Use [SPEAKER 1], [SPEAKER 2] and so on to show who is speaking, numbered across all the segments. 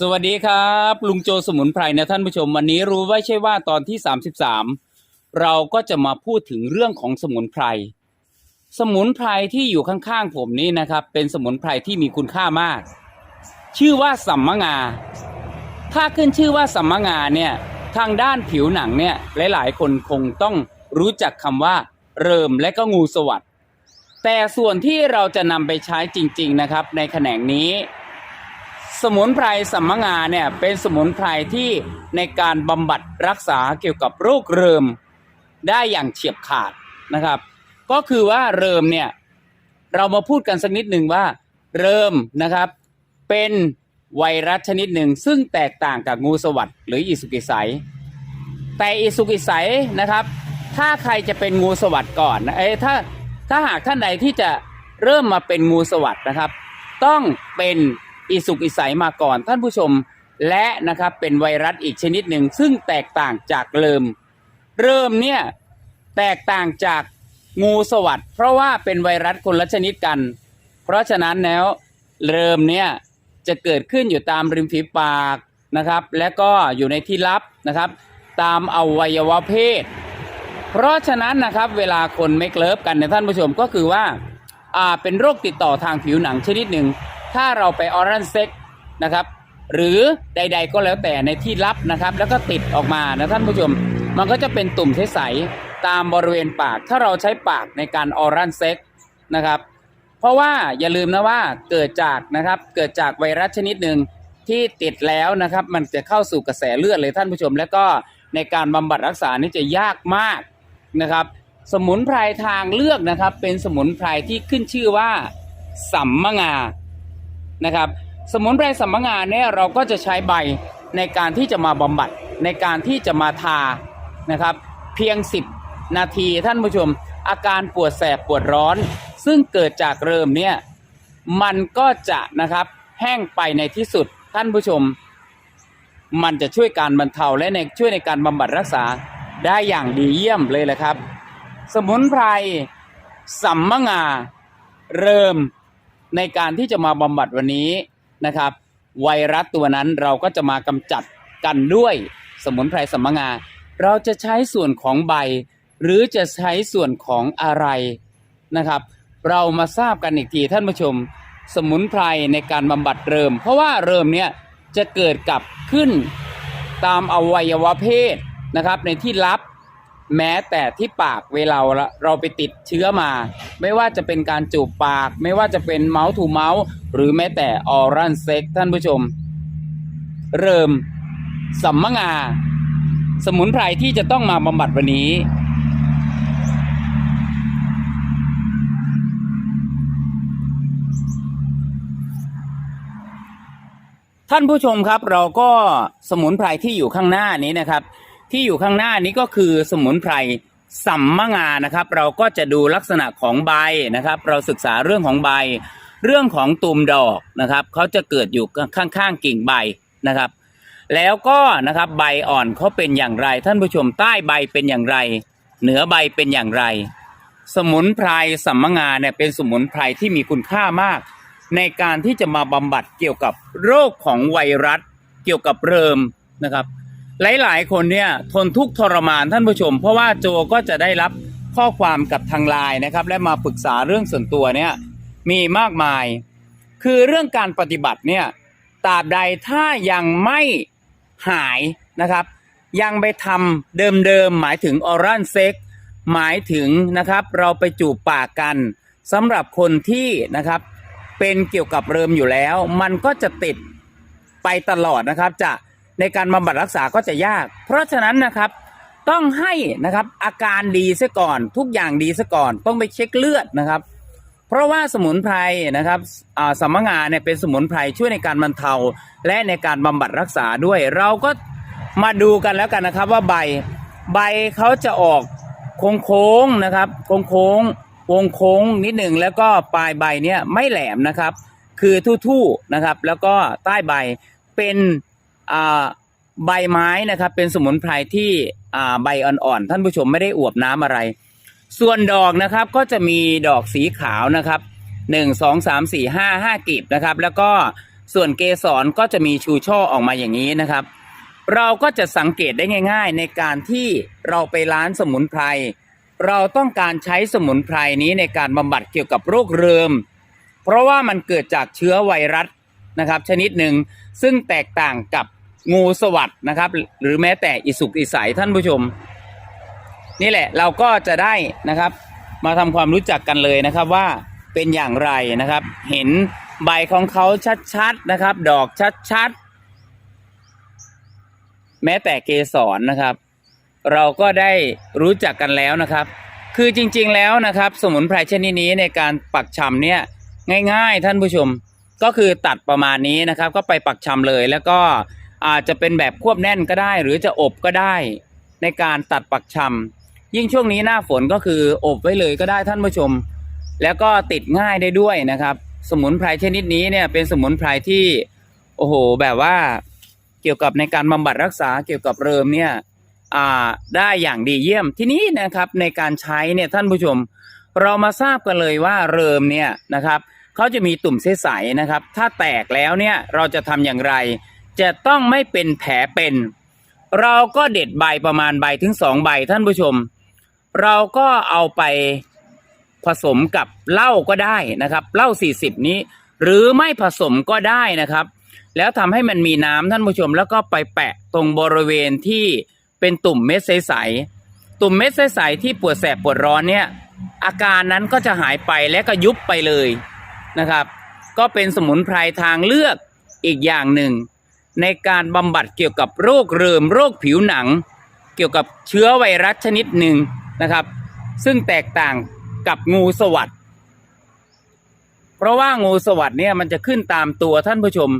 [SPEAKER 1] สวัสดีครับ ลุงโจสมุนไพรนะท่านผู้ชม วันนี้รู้ไว้ใช่ว่าตอนที่ 33 เราก็จะมาพูดถึงเรื่องของสมุนไพร สมุนไพรที่อยู่ข้างๆผมนี้นะครับ เป็นสมุนไพรที่มีคุณค่ามาก ชื่อว่าสัมมงา ถ้าขึ้นชื่อว่าสัมมงาเนี่ยทางด้านผิวหนังเนี่ยหลายๆ คนคงต้องรู้จักคำว่า เริมและก็งูสวัสดแต่ส่วนที่เราจะนำไปใช้จริง ๆนะครับ ในแขนงนี้ สมุนไพรสัมมะงาเนี่ยเป็นสมุนไพรที่ในการบำบัดรักษาเกี่ยวกับโรคเริมได้อย่างเฉียบขาดนะครับ ก็คือว่าเริมเนี่ยเรามาพูดกันสักนิดหนึ่งว่าเริมนะครับเป็นไวรัสชนิดหนึ่งซึ่งแตกต่างกับงูสวัสดหรืออีสุกิไสยแต่อีสุกิไสยนะครับ ถ้าใครจะเป็นงูสวัสดก่อนนะเอ้ถ้าถ้าหากท่านใดที่จะเริ่มมาเป็นงูสวัสดนะครับ ต้องเป็น อีสุกอีใสยมาก่อนท่านผู้ชม และนะครับเป็นไวรัสอีกชนิดหนึ่งซึ่งแตกต่างจากเริม เริ่มเนี่ยแตกต่างจากงูสวัสด์เพราะว่าเป็นไวรัสคนละชนิดกัน เพราะฉะนั้นแล้วเริ่มเนี่ยจะเกิดขึ้นอยู่ตามริมฝีปากนะครับ และก็อยู่ในที่ลับนะครับ ตามอวัยวะเพศ เพราะฉะนั้นนะครับเวลาคนไม่เคลิฟกันเนี่ยท่านผู้ชมก็คือว่าอ่าเป็นโรคติดต่อทางผิวหนังชนิดหนึ่ง ถ้าเราไปออรันเซ็กนะครับ หรือใด ๆ ก็แล้วแต่ในที่ลับนะครับ แล้วก็ติดออกมานะท่านผู้ชม มันก็จะเป็นตุ่มใสๆตามบริเวณปาก ถ้าเราใช้ปากในการออรันเซ็กนะครับ เพราะว่าอย่าลืมนะว่าเกิดจากนะครับเกิดจากไวรัสชนิดหนึ่งที่ติดแล้วนะครับ มันจะเข้าสู่กระแสเลือดเลยท่านผู้ชม แล้วก็ในการบำบัดรักษานี่จะยากมากนะครับ สมุนไพรทางเลือกนะครับ เป็นสมุนไพรที่ขึ้นชื่อว่าสัมมะงา นะครับ สมุนไพรสัมมงาเนี่ยเราก็จะใช้ใบในการที่จะมาบำบัดในการที่จะมาทานะครับ เพียง 10 นาทีท่านผู้ชม อาการปวดแสบปวดร้อน ซึ่งเกิดจากเริมเนี่ยมันก็จะนะครับแห้งไปในที่สุดท่านผู้ชม มันจะช่วยการบรรเทาและในช่วยในการบำบัดรักษาได้อย่างดีเยี่ยมเลยแหละครับ สมุนไพรสัมมงา เริ่ม ในการที่จะมาบำบัดวันนี้นะครับ ไวรัสตัวนั้นเราก็จะมากำจัดกันด้วยสมุนไพรสัมมงา เราจะใช้ส่วนของใบ หรือจะใช้ส่วนของอะไรนะครับ เรามาทราบกันอีกทีท่านผู้ชม สมุนไพรในการบำบัดเริม เพราะว่าเริมเนี่ยจะเกิดกับขึ้นตามอวัยวะเพศนะครับในที่ลับ แม้แต่ที่ปากเวลาเราไปติดเชื้อมา ไม่ว่าจะเป็นการจูบปาก ไม่ว่าจะเป็นเมาส์ทูเมาส์หรือแม้แต่ออรันเซ็กท่านผู้ชม เริ่มสัมมงา สมุนไพรที่จะต้องมาบำบัดวันนี้ ท่านผู้ชมครับเราก็สมุนไพรที่อยู่ข้างหน้านี้นะครับ ที่อยู่ข้างหน้านี้ก็คือสมุนไพรสัมมงานะครับ เราก็จะดูลักษณะของใบนะครับ เราศึกษาเรื่องของใบ เรื่องของตุ่มดอกนะครับเขาจะเกิดอยู่ข้างๆกิ่งใบนะครับ แล้วก็นะครับใบอ่อนเขาเป็นอย่างไร ท่านผู้ชมใต้ใบเป็นอย่างไร เหนือใบเป็นอย่างไร สมุนไพรสัมมงาเนี่ยเป็นสมุนไพรที่มีคุณค่ามาก ในการที่จะมาบำบัดเกี่ยวกับโรคของไวรัส เกี่ยวกับเริมนะครับ หลายๆ คนเนี่ยทนทุกข์ทรมานท่านผู้ชม เพราะว่าโจก็จะได้รับข้อความกับทางไลน์นะครับ และมาปรึกษาเรื่องส่วนตัวเนี่ยมีมากมาย คือเรื่องการปฏิบัติเนี่ยตราบใดถ้ายังไม่หายนะครับ ยังไปทำเดิมๆหมายถึงออรัลเซ็กหมายถึงนะครับเราไปจูบปากกันสำหรับคนที่นะครับเป็นเกี่ยวกับเริมอยู่แล้ว มันก็จะติดไปตลอดนะครับจะ ในการบำบัดรักษาก็จะยาก เพราะฉะนั้นนะครับต้องให้นะครับอาการดีซะก่อนทุกอย่างดีซะก่อนต้องไปเช็คเลือดนะครับ เพราะว่าสมุนไพรนะครับสมมะงาเนี่ยเป็นสมุนไพรช่วยในการบรรเทาและในการบำบัดรักษาด้วย เราก็มาดูกันแล้วกันนะครับว่าใบใบเขาจะออกโค้งๆนะครับโค้งๆวงโค้งนิดหนึ่งแล้วก็ปลายใบเนี่ยไม่แหลมนะครับ คือทู่ๆนะครับ แล้วก็ใต้ใบเป็น ใบไม้นะครับ เป็นสมุนไพรที่ใบอ่อนๆท่านผู้ชมไม่ได้อวบน้ำอะไร ส่วนดอกนะครับก็จะมีดอกสีขาวนะครับหนึ่งสองสามสี่ห้าห้ากีบนะครับ แล้วก็ส่วนเกสรก็จะมีชูช่อออกมาอย่างนี้นะครับ เราก็จะสังเกตได้ง่าย ๆ ในการที่เราไปร้านสมุนไพรเราต้องการใช้สมุนไพรนี้ในการบำบัดเกี่ยวกับโรคเริม เพราะว่ามันเกิดจากเชื้อไวรัสนะครับ ชนิดหนึ่งซึ่งแตกต่างกับ งูสวัสดนะครับ หรือแม้แต่อิสุกอิสัยท่านผู้ชม นี่แหละเราก็จะได้นะครับ มาทำความรู้จักกันเลยนะครับว่าเป็นอย่างไรนะครับ เห็นใบของเขาชัดๆนะครับ ดอกชัดๆ แม้แต่เกสรนะครับ เราก็ได้รู้จักกันแล้วนะครับ คือจริงๆแล้วนะครับ สมุนไพรชนิดนี้ในการปักชำเนี่ยง่าย ๆ ท่านผู้ชมก็คือตัดประมาณนี้นะครับ ก็ไปปักชำเลยแล้วก็ อาจจะเป็นแบบควบแน่นก็ได้ หรือจะอบก็ได้ในการตัดปักชำยิ่งช่วงนี้หน้าฝนก็คืออบไว้เลยก็ได้ท่านผู้ชม แล้วก็ติดง่ายได้ด้วยนะครับ สมุนไพรชนิดนี้เนี่ยเป็นสมุนไพรที่โอ้โหแบบว่าเกี่ยวกับในการบำบัดรักษาเกี่ยวกับเริมเนี่ยได้อย่างดีเยี่ยมทีนี้นะครับในการใช้เนี่ยท่านผู้ชม เรามาทราบกันเลยว่าเริมเนี่ยนะครับเขาจะมีตุ่มใสๆนะครับ ถ้าแตกแล้วเนี่ยเราจะทำอย่างไร จะต้องไม่เป็นแผลเป็น เราก็เด็ดใบประมาณใบถึงสองใบท่านผู้ชม เราก็เอาไปผสมกับเหล้าก็ได้นะครับเหล้า40นี้ หรือไม่ผสมก็ได้นะครับ แล้วทำให้มันมีน้ำท่านผู้ชม แล้วก็ไปแปะตรงบริเวณที่เป็นตุ่มเม็ดใสๆตุ่มเม็ดใสๆที่ปวดแสบปวดร้อนเนี่ยอาการนั้นก็จะหายไปและก็ยุบไปเลยนะครับ ก็เป็นสมุนไพรทางเลือกอีกอย่างหนึ่ง ในการบำบัดเกี่ยวกับโรคเริมโรคผิวหนัง เกี่ยวกับเชื้อไวรัสชนิดหนึ่งนะครับ ซึ่งแตกต่างกับงูสวัสดเพราะว่างูสวัสดเนี่ยมันจะขึ้นตามตัวท่านผู้ชม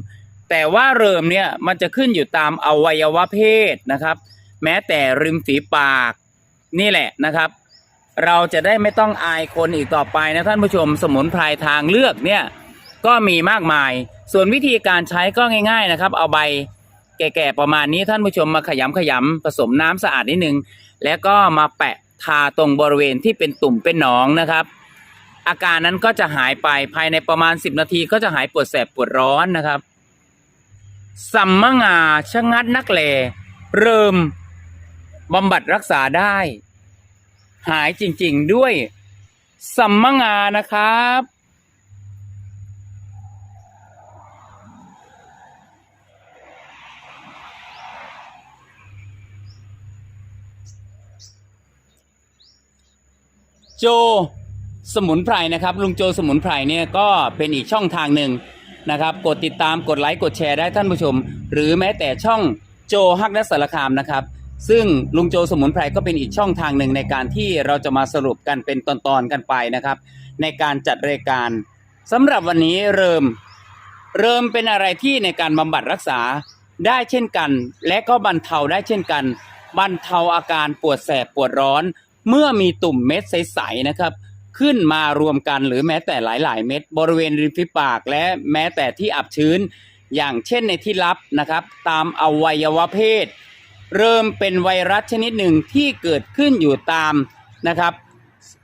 [SPEAKER 1] แต่ว่าเริมเนี่ยมันจะขึ้นอยู่ตามอวัยวะเพศนะครับ แม้แต่ริมฝีปากนี่แหละนะครับ เราจะได้ไม่ต้องอายคนอีกต่อไปนะท่านผู้ชมสมุนไพรทางเลือกเนี่ย ก็มีมากมาย ส่วนวิธีการใช้ก็ง่าย ๆนะครับ เอาใบแก่ๆประมาณนี้ท่านผู้ชมมาขยำขยำผสมน้ำสะอาดนิดนึง แล้วก็มาแปะทาตรงบริเวณที่เป็นตุ่มเป็นหนองนะครับ อาการนั้นก็จะหายไปภายในประมาณ 10 นาทีก็จะหายปวดแสบปวดร้อนนะครับสัมมงาชะงัดนักแลเริ่มบำบัดรักษาได้ หายจริงๆด้วยสัมมงานะครับ โจสมุนไพรนะครับ ลุงโจสมุนไพรเนี่ยก็เป็นอีกช่องทางหนึ่งนะครับ กดติดตามกดไลค์กดแชร์ได้ท่านผู้ชม หรือแม้แต่ช่องโจฮักและสารคามนะครับ ซึ่งลุงโจสมุนไพรก็เป็นอีกช่องทางหนึ่งในการที่เราจะมาสรุปกันเป็นตอนๆกันไปนะครับ ในการจัดรายการสำหรับวันนี้เริ่มเริ่มเป็นอะไรที่ในการบำบัดรักษาได้เช่นกัน และก็บรรเทาได้เช่นกัน บรรเทาอาการปวดแสบปวดร้อน เมื่อมีตุ่มเม็ดใสๆนะครับ ขึ้นมารวมกันหรือแม้แต่หลาย ๆ เม็ดบริเวณริมฝีปากและแม้แต่ที่อับชื้น อย่างเช่นในที่ลับนะครับ ตามอวัยวะเพศ เริ่มเป็นไวรัสชนิดหนึ่งที่เกิดขึ้นอยู่ตามนะครับ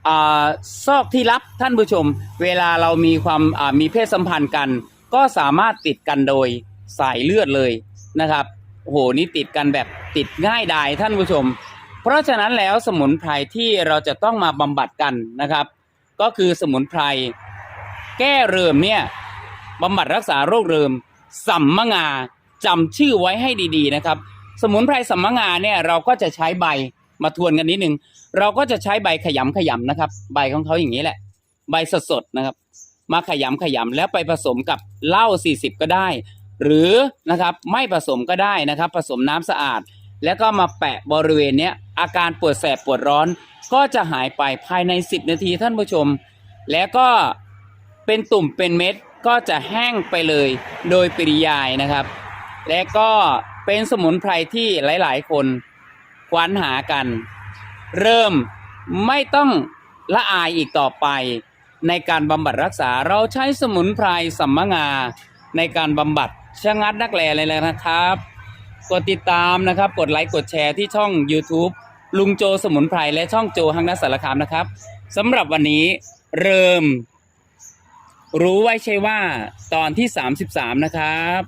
[SPEAKER 1] อาซอกที่ลับท่านผู้ชม เวลาเรามีความอ่ามีเพศสัมพันธ์กัน ก็สามารถติดกันโดยสายเลือดเลยนะครับโอ้โหนี่ติดกันแบบติดง่ายดายท่านผู้ชม เพราะฉะนั้นแล้วสมุนไพรที่เราจะต้องมาบำบัดกันนะครับ ก็คือสมุนไพรแก้เริมเนี่ยบำบัดรักษาโรคเริมสัมมงาจำชื่อไว้ให้ดีๆนะครับ สมุนไพรสัมมงาเนี่ยเราก็จะใช้ใบมาทวนกันนิดนึง เราก็จะใช้ใบขยำขยำนะครับ ใบของเขาอย่างนี้แหละ ใบสดๆนะครับ มาขยำขยำแล้วไปผสมกับเหล้า40 ก็ได้ หรือนะครับไม่ผสมก็ได้นะครับ ผสมน้ำสะอาด แล้วก็มาแปะบริเวณเนี้ยอาการปวดแสบปวดร้อน ก็จะหายไปภายใน 10 นาทีท่านผู้ชม แล้วก็เป็นตุ่มเป็นเม็ดก็จะแห้งไปเลยโดยปริยายนะครับ และก็เป็นสมุนไพรที่หลาย ๆ คนควานหากัน เริ่มไม่ต้องละอายอีกต่อไป ในการบำบัดรักษาเราใช้สมุนไพรสัมมงา ในการบำบัดชะงัดนักแลเลยนะครับ กดติดตามนะครับ กดไลค์กดแชร์ที่ช่อง YouTube ลุงโจสมุนไพรและช่องโจฮังนัสสารคามนะครับสำหรับวันนี้เริ่ม รู้ไว้ใช่ว่าตอนที่ 33 นะครับ